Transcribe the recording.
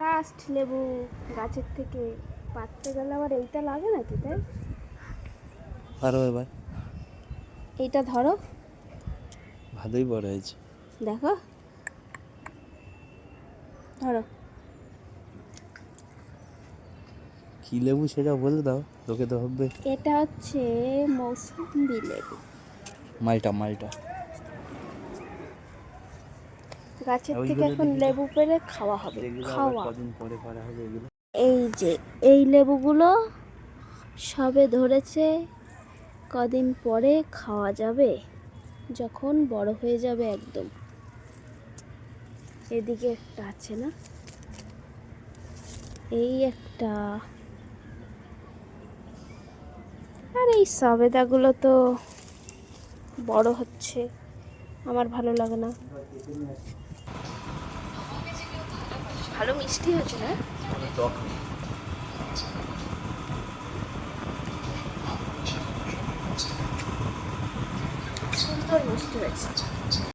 First লেবু গাছের থেকে পাততে গেলে আবার এইটা লাগে নাকি তাই? আরও এবার। এইটা ধরো। ভালোই বড় হয়েছে। দেখো। ধরো। কী লেবু সেটা বলে দাও লোকে তো ভাববে। এটা হচ্ছে মৌসুম্বি লেবু। মালটা মালটা। গাছের থেকে এখন লেবু পেরে খাওয়া হবে খাওয়া। পরে পারা হবে এগুলো। এই যে এই লেবুগুলো সবে ধরেছে কদিন পরে খাওয়া যাবে যখন বড় হয়ে যাবে একদম। এদিকে একটা আছে না? এই একটা। আর এই সবেদাগুলো তো বড় হচ্ছে আমার ভালো লাগে না। ভালো মিষ্টি হয়েছে না? সুন্দর মিষ্টি হয়েছে।